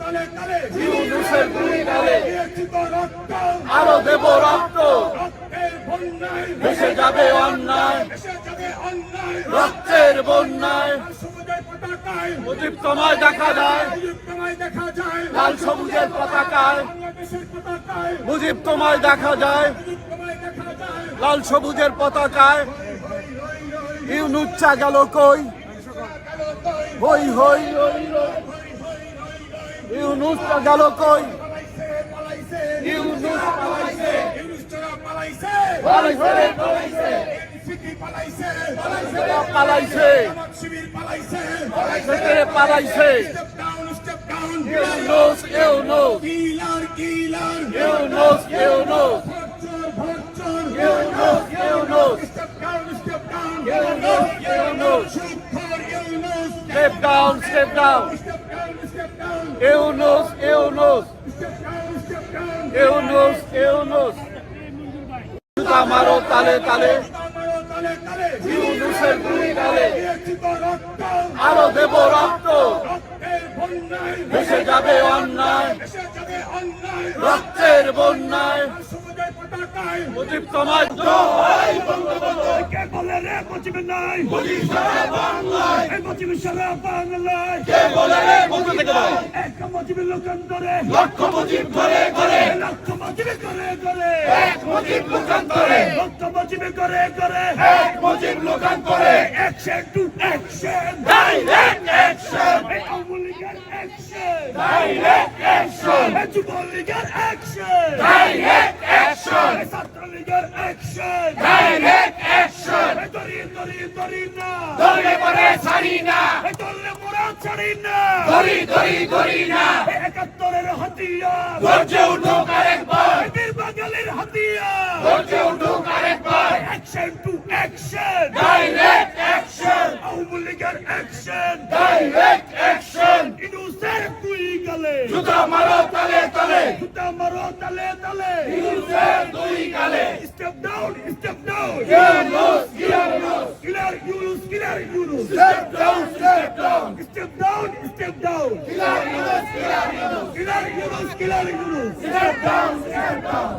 তালে তালে। ইউনুসের দুই গালে দিয়েছি তো রক্ত। আরও দেব রক্ত। রক্তের বন্যায়। ভেসে যাবে অন্যায়। এসে যাবে অন্যায়। রক্তের বন্যায়। মুজিব তোমায় দেখা যায়। লাল সবুজের পতাকায়। মুজিব তোমায় দেখা যায়। দেখা যায়। লাল সবুজের পতাকায়। ইউনুচ্চা গেল কই? হই হই হই। হই। ইউনুসটা গেল কই? পালাইছে। ইউনুস পালাইছে ইউনুসরা পালাইছে। পালাইছে। রে, পালাইছে। সিটি পালাইছে। পালাইছে। পালাইছে শিবির পালাইছে। থেকে পালাইছে? Step down step down Yunus Yunus. Killer killer. Yunus Yunus. ভরচর Yunus Yunus. Step down step down Yunus Yunus. Yunus step down step down step down Yunus Yunus জুতা মারো তালে তালে তালে তালে ইউনুসের গালে দিয়েছি তো রক্ত আরও দেব রক্ত ভেসে যাবে অন্যায় রক্তের বন্যায় মুজিব তোমায় জয় কে বলে রে মুজিবের নাই মুজিব সারা বাংলায় এই মুজিব সারা বাংলায়। কে বলে রে? মুজিব থেকে বল। এক মুজিবের লোকান্তরে লক্ষ মুজিব ঘরে ঘরে লক্ষ মুজিবে করে করে। এক মুজিব লোকান্তরে লক্ষ মুজিবে করে করে। এক Mujib লোকান্তরে action to action direct action এই আওয়ামী লীগের অ্যাকশন ডাইরেক্ট অ্যাকশন এই যুবলীগের অ্যাকশন ডাইরেক্ট অ্যাকশন এই ছাত্রলীগের অ্যাকশন ডাইরেক্ট অ্যাকশন ছাড়ি না দড়ি দড়ি দড়ি না একাত্তরের হাতিয়ার। গর্জে উঠুক আরেকবার। বীর বাঙালির হাতিয়ার। গর্জে উঠুক আরেকবার। Action to action direct action Awami লীগের অ্যাকশন ডাইরেক্ট অ্যাকশন ইনুসের দুই গালে। জুতা মারো তালে তালে। জুতা মারো তালে তালে। ইউনুসের দুই গালে। Step down step down Yunus Yunus killer Yunus killer Yunus step down step down step down step down killer Yunus killer Yunus killer Yunus killer Yunus step down step down জয়